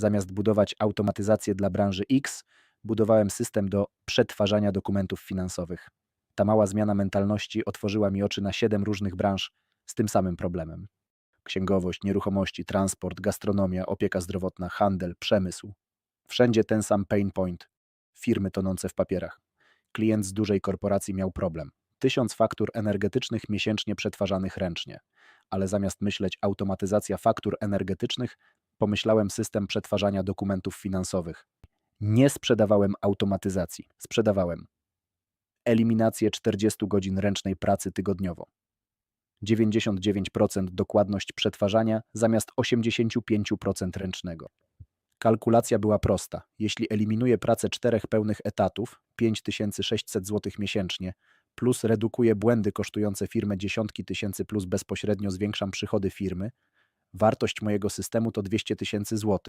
Zamiast budować automatyzację dla branży X, budowałem system do przetwarzania dokumentów finansowych. Ta mała zmiana mentalności otworzyła mi oczy na siedem różnych branż z tym samym problemem. Księgowość, nieruchomości, transport, gastronomia, opieka zdrowotna, handel, przemysł. Wszędzie ten sam pain point. Firmy tonące w papierach. Klient z dużej korporacji miał problem. Tysiąc faktur energetycznych miesięcznie przetwarzanych ręcznie. Ale zamiast myśleć automatyzacja faktur energetycznych, pomyślałem system przetwarzania dokumentów finansowych. Nie sprzedawałem automatyzacji, sprzedawałem eliminację 40 godzin ręcznej pracy tygodniowo. 99% dokładność przetwarzania zamiast 85% ręcznego. Kalkulacja była prosta. Jeśli eliminuję pracę czterech pełnych etatów, 5600 zł miesięcznie, plus redukuję błędy kosztujące firmę dziesiątki tysięcy plus bezpośrednio zwiększam przychody firmy, wartość mojego systemu to 200 tysięcy złotych.